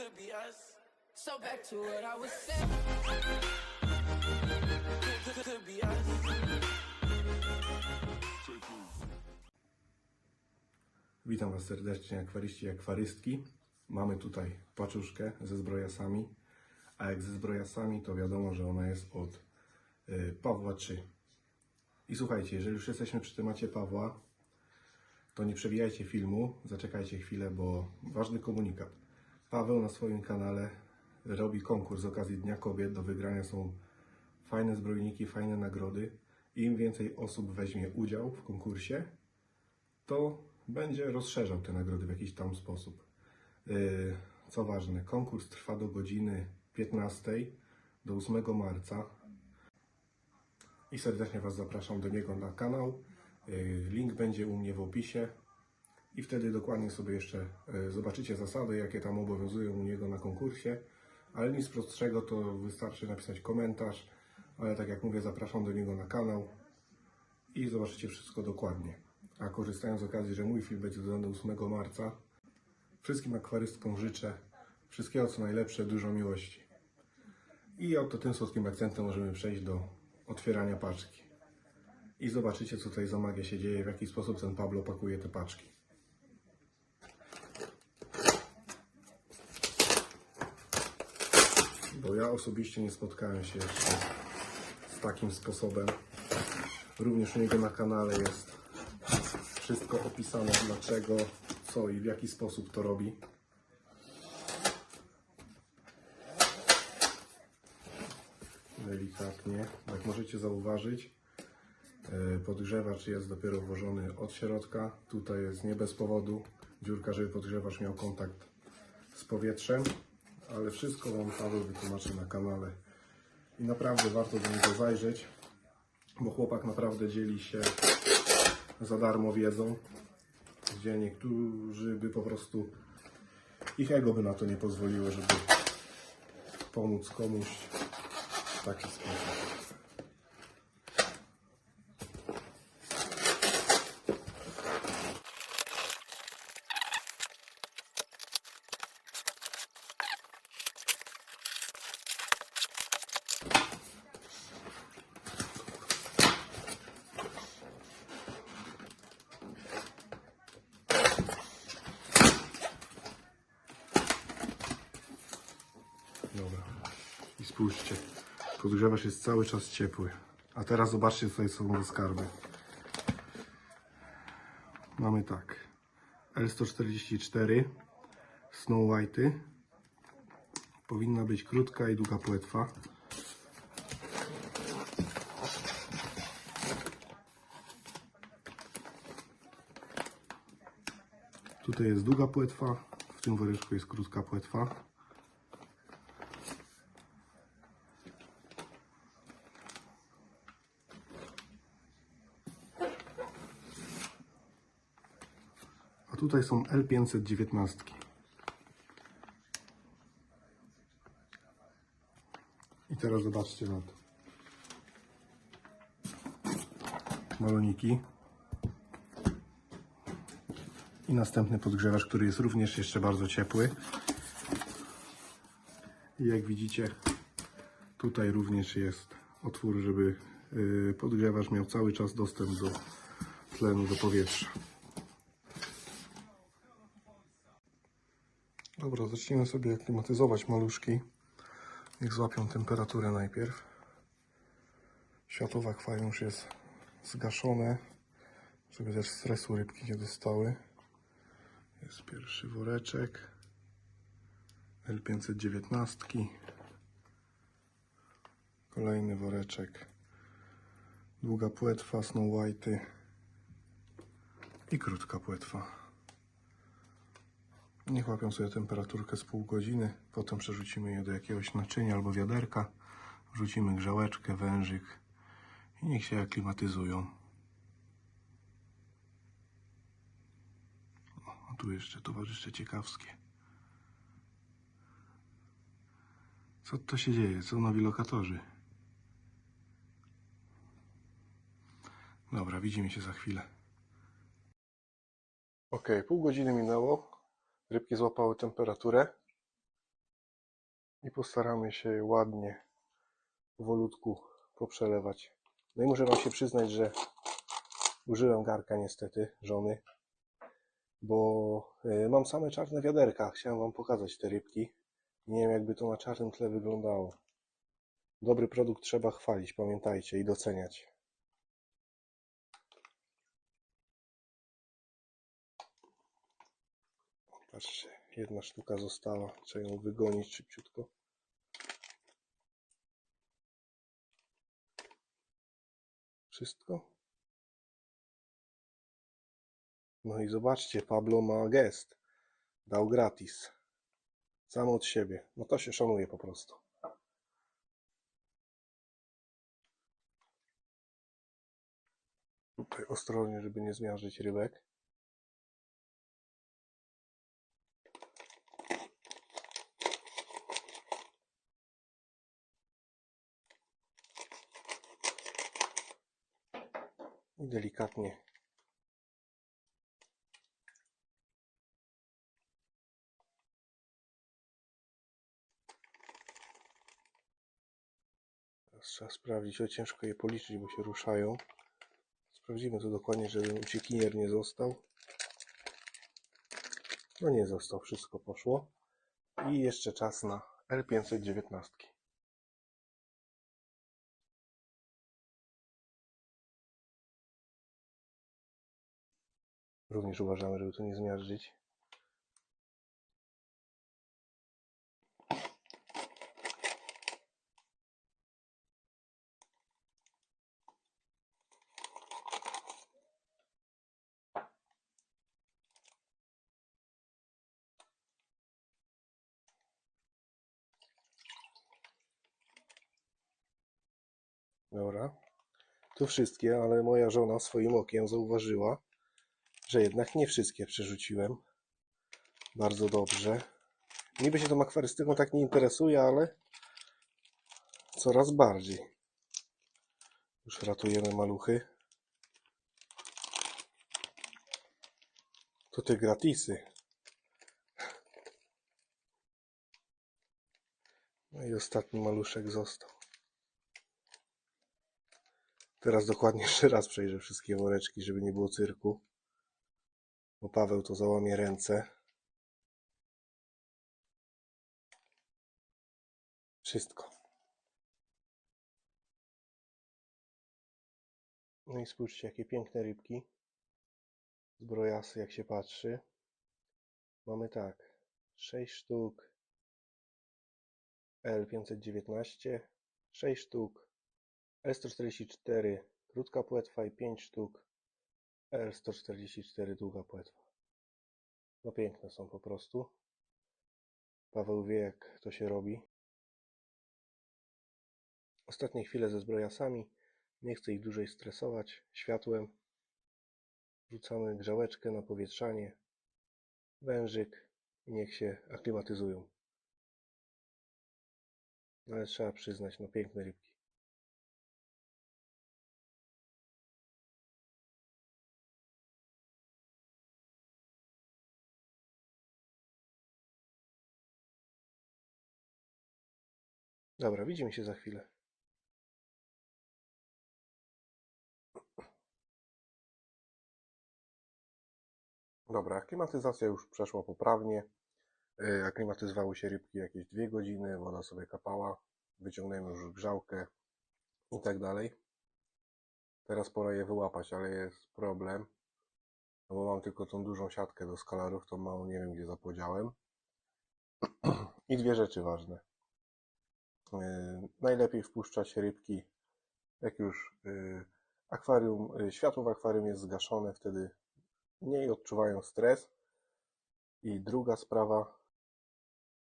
could be us. So back to what I was saying. Witam Was serdecznie, akwaryści i akwarystki. Mamy tutaj paczuszkę ze zbrojasami, a jak ze zbrojasami, to wiadomo, że ona jest od y, Pawła 3. I słuchajcie, jeżeli już jesteśmy przy temacie Pawła, to nie przewijajcie filmu, zaczekajcie chwilę, bo ważny komunikat. Paweł na swoim kanale robi konkurs z okazji Dnia Kobiet. Do wygrania są fajne zbrojniki, fajne nagrody. Im więcej osób weźmie udział w konkursie, to będzie rozszerzał te nagrody w jakiś tam sposób. Yy, Co ważne, konkurs trwa do godziny 15 do 8 marca i serdecznie Was zapraszam do niego na kanał. Yy, Link będzie u mnie w opisie i wtedy dokładnie sobie jeszcze yy, zobaczycie zasady, jakie tam obowiązują u niego na konkursie. Ale nic prostszego to wystarczy napisać komentarz, ale tak jak mówię, zapraszam do niego na kanał i zobaczycie wszystko dokładnie. A korzystając z okazji, że mój film będzie dodany 8 marca, wszystkim akwarystkom życzę wszystkiego co najlepsze, dużo miłości. I oto tym słodkim akcentem możemy przejść do otwierania paczki. I zobaczycie, co tutaj za magia się dzieje, w jaki sposób ten Pablo pakuje te paczki. Bo ja osobiście nie spotkałem się jeszcze z takim sposobem. Również u niego na kanale jest wszystko opisane, dlaczego, co i w jaki sposób to robi. Delikatnie, jak możecie zauważyć, e, podgrzewacz jest dopiero włożony od środka. Tutaj jest nie bez powodu dziurka, żeby podgrzewacz miał kontakt z powietrzem, ale wszystko Wam Paweł wytłumaczy na kanale. I naprawdę warto do niego zajrzeć, bo chłopak naprawdę dzieli się za darmo wiedzą, gdzie niektórzy by po prostu ich ego by na to nie pozwoliło, żeby pomóc komuś w taki sposób. Spójrzcie. Podgrzewacz jest cały czas ciepły. A teraz zobaczcie tutaj są za skarby. Mamy tak. L144 Snow White'y. Powinna być krótka i długa płetwa. Tutaj jest długa płetwa, w tym woreczku jest krótka płetwa. Tutaj są L519. I teraz zobaczcie na to. Baloniki. I następny podgrzewacz, który jest również jeszcze bardzo ciepły. I jak widzicie, tutaj również jest otwór, żeby yy, podgrzewacz miał cały czas dostęp do tlenu, do powietrza. Dobra, zacznijmy sobie aklimatyzować maluszki. Niech złapią temperaturę najpierw. Światło w akwarium już jest zgaszone, żeby też stresu rybki nie dostały. Jest pierwszy woreczek. L519. Kolejny woreczek. Długa płetwa Snow White'y. I krótka płetwa. Niech łapią sobie temperaturkę z pół godziny. Potem przerzucimy je do jakiegoś naczynia albo wiaderka. Wrzucimy grzałeczkę, wężyk i niech się aklimatyzują. O, tu jeszcze towarzysze ciekawskie. Co to się dzieje? Co nowi lokatorzy? Dobra, widzimy się za chwilę. Ok, pół godziny minęło. Rybki złapały temperaturę. i postaramy się je ładnie, powolutku poprzelewać. No i muszę Wam się przyznać, że użyłem garka niestety, żony, bo y, mam same czarne wiaderka. Chciałem Wam pokazać te rybki. Nie wiem, jakby to na czarnym tle wyglądało. Dobry produkt trzeba chwalić, pamiętajcie, i doceniać. Patrzcie, jedna sztuka została. Trzeba ją wygonić szybciutko. Wszystko? No i zobaczcie, Pablo ma gest. Dał gratis. Sam od siebie. No to się szanuje po prostu. Tutaj ostrożnie, żeby nie zmiażdżyć rybek. Delikatnie trzeba sprawdzić, o ciężko je policzyć, bo się ruszają. Sprawdzimy to dokładnie, żeby uciekinier nie został. No nie został, wszystko poszło. I jeszcze czas na L519. Również uważamy, żeby to nie zmiażdżyć. Dobra. To wszystkie, ale moja żona swoim okiem zauważyła, że jednak nie wszystkie przerzuciłem. Bardzo dobrze. Niby się tą akwarystyką tak nie interesuje, ale coraz bardziej. Już ratujemy maluchy. To te gratisy. No i ostatni maluszek został. Teraz dokładnie jeszcze raz przejrzę wszystkie woreczki, żeby nie było cyrku. Bo Paweł to załamie ręce. Wszystko. No i spójrzcie, jakie piękne rybki. Zbrojasy, jak się patrzy. Mamy tak. 6 sztuk L519, 6 sztuk L144 krótka płetwa i 5 sztuk L144 długa płetwa. No piękne są po prostu. Paweł wie jak to się robi. Ostatnie chwile ze zbrojasami. Nie chcę ich dłużej stresować światłem. Rzucamy grzałeczkę na powietrzanie. Wężyk i niech się aklimatyzują. Ale trzeba przyznać, no piękne rybki. Dobra, widzimy się za chwilę. Dobra, aklimatyzacja już przeszła poprawnie. Yy, Aklimatyzowały się rybki jakieś dwie godziny, woda sobie kapała. Wyciągnąłem już grzałkę i tak dalej. Teraz pora je wyłapać, ale jest problem. No bo mam tylko tą dużą siatkę do skalarów, tą małą nie wiem gdzie zapodziałem. I dwie rzeczy ważne. Yy, najlepiej wpuszczać rybki, jak już yy, akwarium, yy, światło w akwarium jest zgaszone, wtedy mniej odczuwają stres. I druga sprawa,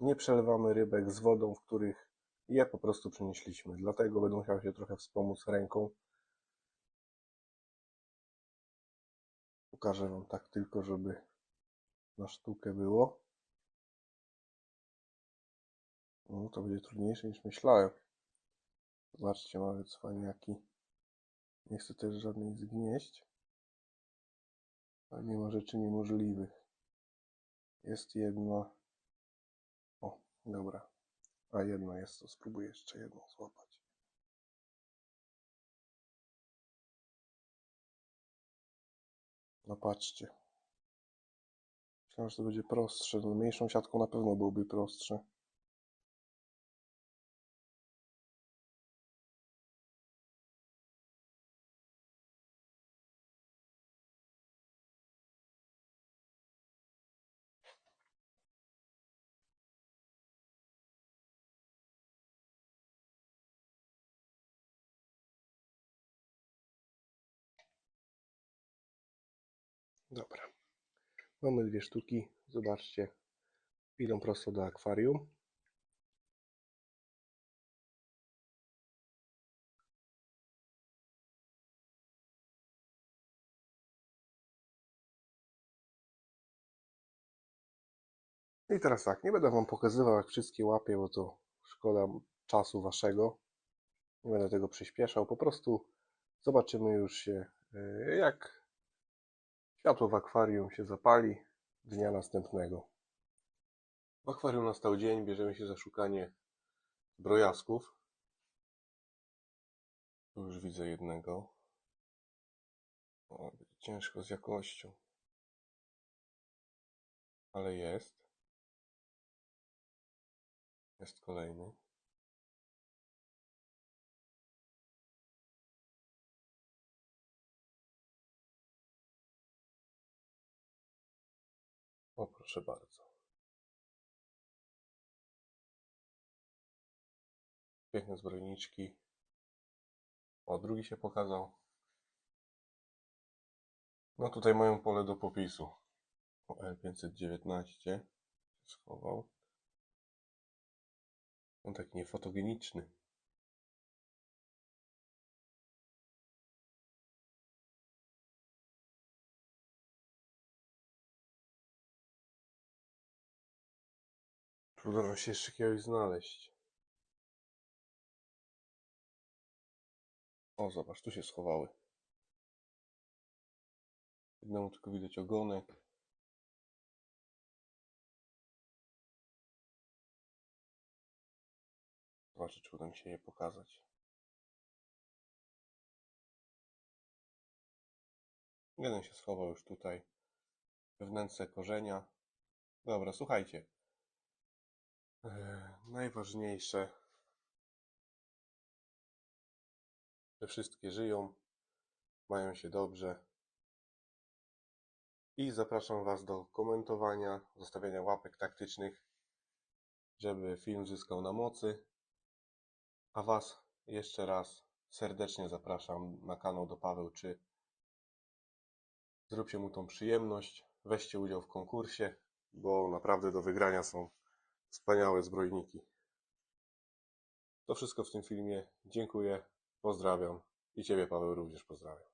nie przelewamy rybek z wodą, w których je po prostu przenieśliśmy. Dlatego będę musiał się trochę wspomóc ręką. Pokażę Wam tak tylko, żeby na sztukę było. No, to będzie trudniejsze niż myślałem. Zobaczcie, mamy cwaniaki. Nie chcę też żadnej zgnieść. Ale nie ma rzeczy niemożliwych. Jest jedna. O, dobra. A jedna jest, to spróbuję jeszcze jedną złapać. No patrzcie. Myślałem, że to będzie prostsze. Z mniejszą siatką na pewno byłby prostsze. Dobra. Mamy dwie sztuki. Zobaczcie. Idą prosto do akwarium. I teraz tak, nie będę Wam pokazywał jak wszystkie łapię, bo to szkoda czasu Waszego. Nie będę tego przyspieszał. Po prostu zobaczymy już się, e, jak światło w akwarium się zapali dnia następnego. W akwarium nastał dzień, bierzemy się za szukanie brojasków. Tu już widzę jednego. O, ciężko z jakością. Ale jest. Jest kolejny. Proszę bardzo. Piękne zbrojniczki. O, drugi się pokazał. No tutaj mają pole do popisu. O, L519 się schował. On taki niefotogeniczny. Trudno nam się jeszcze jakiegoś znaleźć. O, zobacz, tu się schowały. Jednemu tylko widać ogonek. Zobaczę, czy uda mi się je pokazać. Jeden się schował już tutaj. We wnętrze korzenia. Dobra, słuchajcie. Najważniejsze, że wszystkie żyją, mają się dobrze. I zapraszam Was do komentowania, zostawiania łapek taktycznych, żeby film zyskał na mocy. A Was jeszcze raz serdecznie zapraszam na kanał do Paweł Czy. Zróbcie mu tą przyjemność, weźcie udział w konkursie, bo naprawdę do wygrania są wspaniałe zbrojniki. To wszystko w tym filmie. Dziękuję, pozdrawiam i Ciebie Paweł również pozdrawiam.